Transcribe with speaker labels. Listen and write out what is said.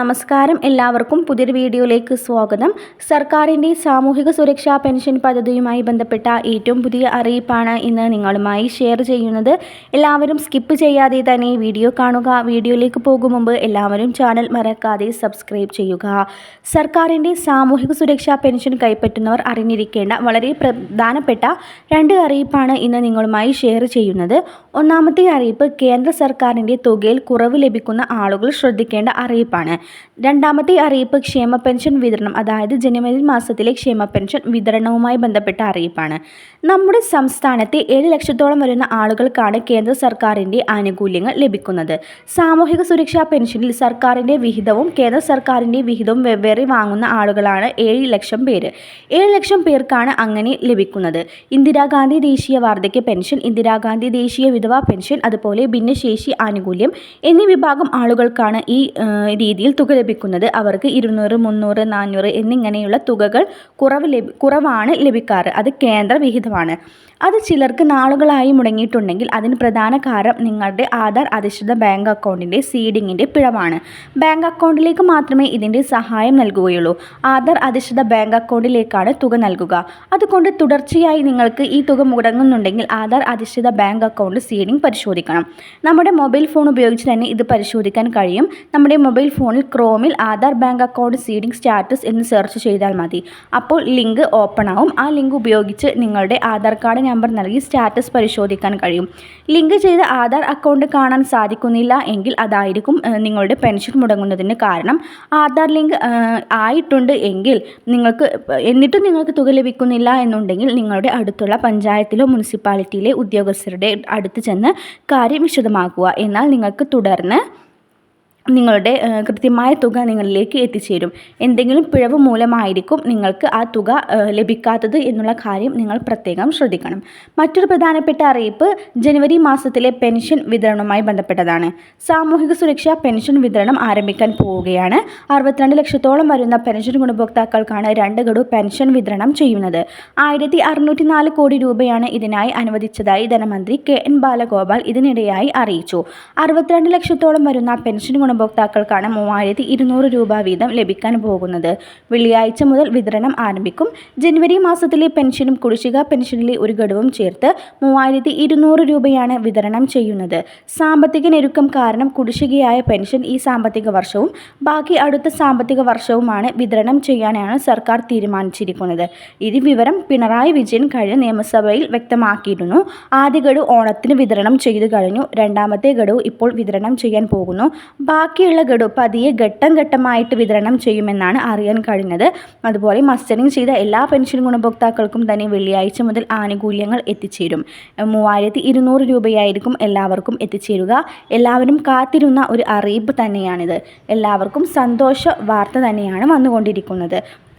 Speaker 1: നമസ്കാരം. എല്ലാവർക്കും പുതിയൊരു വീഡിയോയിലേക്ക് സ്വാഗതം. സർക്കാരിന്റെ സാമൂഹിക സുരക്ഷാ പെൻഷൻ പദ്ധതിയുമായി ബന്ധപ്പെട്ട ഏറ്റവും പുതിയ അറിയിപ്പാണ് ഇന്ന് നിങ്ങളുമായി ഷെയർ ചെയ്യുന്നത്. എല്ലാവരും സ്കിപ്പ് ചെയ്യാതെ തന്നെ വീഡിയോ കാണുക. വീഡിയോയിലേക്ക് പോകും മുമ്പ് എല്ലാവരും ചാനൽ മറക്കാതെ സബ്സ്ക്രൈബ് ചെയ്യുക. സർക്കാരിന്റെ സാമൂഹിക സുരക്ഷാ പെൻഷൻ കൈപ്പറ്റുന്നവർ അറിഞ്ഞിരിക്കേണ്ട വളരെ പ്രധാനപ്പെട്ട രണ്ട് അറിയിപ്പാണ് ഇന്ന് നിങ്ങളുമായി ഷെയർ ചെയ്യുന്നത്. ഒന്നാമത്തെ അറിയിപ്പ് കേന്ദ്ര സർക്കാരിന്റെ തുകയിൽ കുറവ് ലഭിക്കുന്ന ആളുകൾ ശ്രദ്ധിക്കേണ്ട അറിയിപ്പാണ്. രണ്ടാമത്തെ അറിയിപ്പ് ക്ഷേമ പെൻഷൻ വിതരണം അതായത് ജനുവരി മാസത്തിലെ ക്ഷേമ പെൻഷൻ വിതരണവുമായി ബന്ധപ്പെട്ട അറിയിപ്പാണ്. നമ്മുടെ സംസ്ഥാനത്തെ ഏഴ് ലക്ഷത്തോളം വരുന്ന ആളുകൾക്കാണ് കേന്ദ്ര സർക്കാരിന്റെ ആനുകൂല്യങ്ങൾ ലഭിക്കുന്നത്. സാമൂഹിക സുരക്ഷാ പെൻഷനിൽ സർക്കാരിന്റെ വിഹിതവും കേന്ദ്ര സർക്കാരിന്റെ വിഹിതവും വെവ്വേറെ വാങ്ങുന്ന ആളുകളാണ് ഏഴ് ലക്ഷം പേര്. ഏഴ് ലക്ഷം പേർക്കാണ് അങ്ങനെ ലഭിക്കുന്നത്. ഇന്ദിരാഗാന്ധി ദേശീയ വാർദ്ധക്യ പെൻഷൻ ഇന്ദിരാഗാന്ധി ദേശീയ വിധവാ പെൻഷൻ അതുപോലെ ഭിന്നശേഷി ആനുകൂല്യം എന്നീ വിഭാഗം ആളുകൾക്കാണ് ഈ രീതിയിൽ തുക ലഭിക്കുന്നത് അവർക്ക് ഇരുന്നൂറ് മുന്നൂറ് നാനൂറ് എന്നിങ്ങനെയുള്ള തുകകൾ കുറവ് ലഭി കുറവാണ് ലഭിക്കാറ്. അത് കേന്ദ്രവിഹിതമാണ്. അത് ചിലർക്ക് നാളുകളായി മുടങ്ങിയിട്ടുണ്ടെങ്കിൽ അതിന് പ്രധാന കാരണം നിങ്ങളുടെ ആധാർ അധിഷ്ഠിത ബാങ്ക് അക്കൗണ്ടിന്റെ സീഡിങ്ങിന്റെ പിഴവാണ്. ബാങ്ക് അക്കൗണ്ടിലേക്ക് മാത്രമേ ഇതിന്റെ സഹായം നൽകുകയുള്ളൂ. ആധാർ അധിഷ്ഠിത ബാങ്ക് അക്കൗണ്ടിലേക്കാണ് തുക നൽകുക. അതുകൊണ്ട് തുടർച്ചയായി നിങ്ങൾക്ക് ഈ തുക മുടങ്ങുന്നുണ്ടെങ്കിൽ ആധാർ അധിഷ്ഠിത ബാങ്ക് അക്കൗണ്ട് സീഡിംഗ് പരിശോധിക്കണം. നമ്മുടെ മൊബൈൽ ഫോൺ ഉപയോഗിച്ച് തന്നെ ഇത് പരിശോധിക്കാൻ കഴിയും. നമ്മുടെ മൊബൈൽ ഫോണിൽ ക്രോമിൽ Aadhaar bank account seeding status എന്ന് സെർച്ച് ചെയ്താൽ മതി. അപ്പോൾ ലിങ്ക് ഓപ്പൺ ആവും ആ ലിങ്ക് ഉപയോഗിച്ച് നിങ്ങളുടെ ആധാർ കാർഡ് നമ്പർ നൽകി സ്റ്റാറ്റസ് പരിശോധിക്കാൻ കഴിയും. ലിങ്ക് ചെയ്ത ആധാർ അക്കൗണ്ട് കാണാൻ സാധിക്കുന്നില്ല എങ്കിൽ അതായിരിക്കും നിങ്ങളുടെ പെൻഷൻ മുടങ്ങുന്നതിന് കാരണം. ആധാർ ലിങ്ക് ആയിട്ടുണ്ട് എങ്കിൽ നിങ്ങൾക്ക് എന്നിട്ടും നിങ്ങൾക്ക് തുക ലഭിക്കുന്നില്ല എന്നുണ്ടെങ്കിൽ നിങ്ങളുടെ അടുത്തുള്ള പഞ്ചായത്തിലോ മുനിസിപ്പാലിറ്റിയിലെ ഉദ്യോഗസ്ഥരുടെ അടുത്ത് ചെന്ന് കാര്യം വിശദമാക്കുക. എന്നാൽ നിങ്ങൾക്ക് തുടർന്ന് നിങ്ങളുടെ കൃത്യമായ തുക നിങ്ങളിലേക്ക് എത്തിച്ചേരും. എന്തെങ്കിലും പിഴവ് മൂലമായിരിക്കും നിങ്ങൾക്ക് ആ തുക ലഭിക്കാത്തത് എന്നുള്ള കാര്യം നിങ്ങൾ പ്രത്യേകം ശ്രദ്ധിക്കണം. മറ്റൊരു പ്രധാനപ്പെട്ട അറിയിപ്പ് ജനുവരി മാസത്തിലെ പെൻഷൻ വിതരണവുമായി ബന്ധപ്പെട്ടതാണ്. സാമൂഹിക സുരക്ഷാ പെൻഷൻ വിതരണം ആരംഭിക്കാൻ പോവുകയാണ്. അറുപത്തിരണ്ട് ലക്ഷത്തോളം വരുന്ന പെൻഷൻ ഗുണഭോക്താക്കൾക്കാണ് രണ്ട് ഗഡു പെൻഷൻ വിതരണം ചെയ്യുന്നത്. ആയിരത്തി അറുന്നൂറ്റി നാല് കോടി രൂപയാണ് ഇതിനായി അനുവദിച്ചതായി ധനമന്ത്രി കെ എൻ ബാലഗോപാൽ ഇതിനിടെയായി അറിയിച്ചു. അറുപത്തിരണ്ട് ലക്ഷത്തോളം വരുന്ന പെൻഷൻ ഗുണഭോക്താക്കൾക്കാണ് മൂവായിരത്തി ഇരുന്നൂറ് രൂപ വീതം ലഭിക്കാൻ പോകുന്നത്. വെള്ളിയാഴ്ച മുതൽ വിതരണം ആരംഭിക്കും. ജനുവരി മാസത്തിലെ പെൻഷനും കുടിശ്ശിക പെൻഷനിലെ ഒരു ഘടവും ചേർത്ത് മൂവായിരത്തി ഇരുന്നൂറ് രൂപയാണ് വിതരണം ചെയ്യുന്നത്. സാമ്പത്തിക ഞെരുക്കം കാരണം കുടിശ്ശികയായ പെൻഷൻ ഈ സാമ്പത്തിക വർഷവും ബാക്കി അടുത്ത സാമ്പത്തിക വർഷവുമാണ് വിതരണം ചെയ്യാനാണ് സർക്കാർ തീരുമാനിച്ചിരിക്കുന്നത്. ഇത് വിവരം പിണറായി വിജയൻ കഴിഞ്ഞ നിയമസഭയിൽ വ്യക്തമാക്കിയിരുന്നു. ആദ്യ ഗഡു ഓണത്തിന് വിതരണം ചെയ്തു കഴിഞ്ഞു. രണ്ടാമത്തെ ഗഡു ഇപ്പോൾ വിതരണം ചെയ്യാൻ പോകുന്നു. ബാക്കിയുള്ള ഗഡു പതിയെ ഘട്ടം ഘട്ടമായിട്ട് വിതരണം ചെയ്യുമെന്നാണ് അറിയാൻ കഴിഞ്ഞത്. അതുപോലെ മസ്റ്ററിംഗ് ചെയ്ത എല്ലാ പെൻഷൻ ഗുണഭോക്താക്കൾക്കും തന്നെ വെള്ളിയാഴ്ച മുതൽ ആനുകൂല്യങ്ങൾ എത്തിച്ചേരും. മൂവായിരത്തി ഇരുന്നൂറ് രൂപയായിരിക്കും എല്ലാവർക്കും എത്തിച്ചേരുക. എല്ലാവരും കാത്തിരുന്ന ഒരു അറിയിപ്പ് തന്നെയാണിത്. എല്ലാവർക്കും സന്തോഷ വാർത്ത തന്നെയാണ് വന്നുകൊണ്ടിരിക്കുന്നത്.